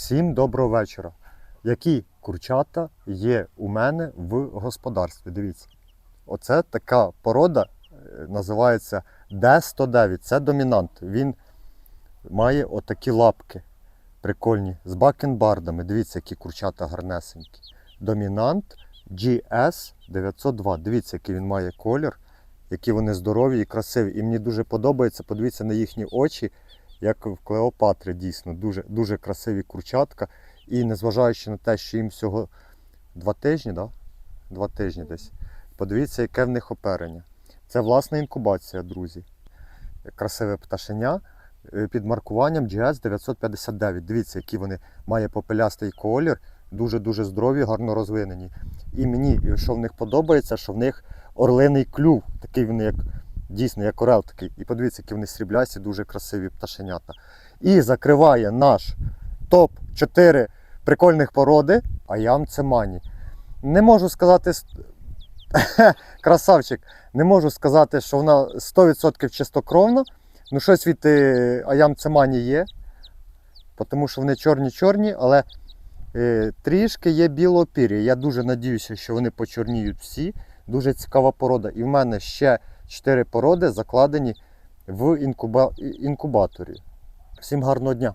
Всім доброго вечора. Які курчата є у мене в господарстві? Дивіться. Оце така порода е, називається D109. Це домінант. Він має отакі лапки прикольні з бакенбардами. Дивіться, які курчата гарнесенькі. Домінант GS 902. Дивіться, який він має колір, які вони здорові і красиві. І мені дуже подобається. Подивіться на їхні очі, як в Клеопатри, дійсно, дуже, дуже красиві курчатка. І незважаючи на те, що їм всього два тижні, да? два тижні десь. Подивіться, яке в них оперення. Це власна інкубація, друзі. Красиве пташеня е, під маркуванням GS 959. Дивіться, які вони має попелястий колір, дуже-дуже здорові, гарно розвинені. І мені, що в них подобається, що в них орлиний клюв, такий вони, як дійсно, як орел такий. І подивіться, які вони сріблясті, дуже красиві пташенята. І закриває наш топ-4 прикольних породи Аям Цемані. Не можу сказати, красавчик, не можу сказати, що вона 100% чистокровна. Ну, щось від е, Аям Цемані є, тому що вони чорні-чорні, але е, трішки є білого пір'я. Я дуже надіюся, що вони почорніють всі. Дуже цікава порода. І в мене ще 4 породи закладені в інкуба... інкубаторі. Всім гарного дня!